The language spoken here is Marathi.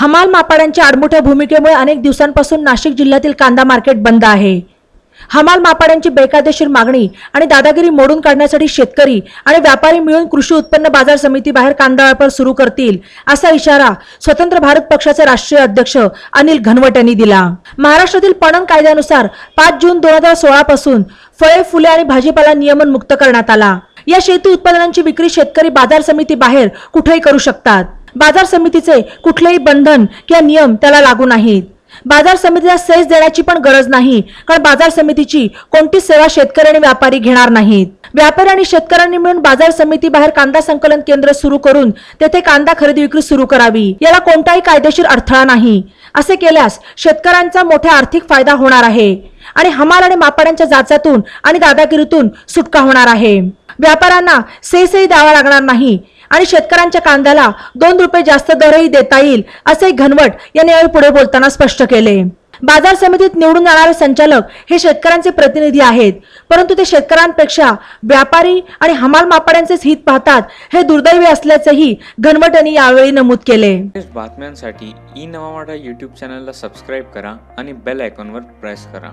हमाल मापाड्यांच्या आडमुठ्या भूमिकेमुळे अनेक दिवसांपासून नाशिक जिल्ह्यातील कांदा मार्केट बंद आहे. हमाल मापाड्यांची बेकायदेशीर मागणी आणि दादागिरी मोडून काढण्यासाठी शेतकरी आणि व्यापारी मिळून कृषी उत्पन्न बाजार समिती बाहेर कांदा व्यापार सुरू करतील असा इशारा स्वतंत्र भारत पक्षाचे राष्ट्रीय अध्यक्ष अनिल घनवट यांनी दिला. महाराष्ट्रातील पणन कायद्यानुसार पाच जून दोन हजार सोळा पासून फळे फुले आणि भाजीपाला नियमन मुक्त करण्यात आला. या शेती उत्पादनांची विक्री शेतकरी बाजार समिती बाहेर कुठेही करू शकतात. बाजार समितीचे कुठलेही बंधन किंवा नियम त्याला लागू नाहीत. बाजार समितीला सेस देण्याची पण गरज नाही कारण बाजार समितीची कोणतीच सेवा शेतकरी आणि व्यापारी घेणार नाहीत. व्यापारी आणि शेतकऱ्यांनी मिळून बाजार समिती बाहेर कांदा संकलन केंद्र सुरू करून तेथे कांदा खरेदी विक्री सुरू करावी. याला कोणताही कायदेशीर अडथळा नाही. असे केल्यास शेतकऱ्यांचा मोठा आर्थिक फायदा होणार आहे आणि हमाल आणि मापाड्यांच्या जाचातून आणि दादागिरीतून सुटका होणार आहे. व्यापाऱ्यांना सेसही द्यावा लागणार नाही. आणि शेतकऱ्यांच्या कांद्याला दोन रुपये जास्त दरही देता येईल असे घनवट यांनी यावेळी पुढे बोलताना स्पष्ट केले. बाजार समितीत निवडून येणारे संचालक हे शेतकऱ्यांचे प्रतिनिधी आहेत परंतु ते शेतकऱ्यांपेक्षा व्यापारी आणि हमाल मापाड्यांचेच हित पाहतात हे दुर्दैवी असल्याचेही घनवट यांनी यावेळी नमूद केले. बातम्यांसाठी ई नवा मराठा यूट्यूब चॅनलला सबस्क्राईब करा आणि बेल आयकॉनवर प्रेस करा.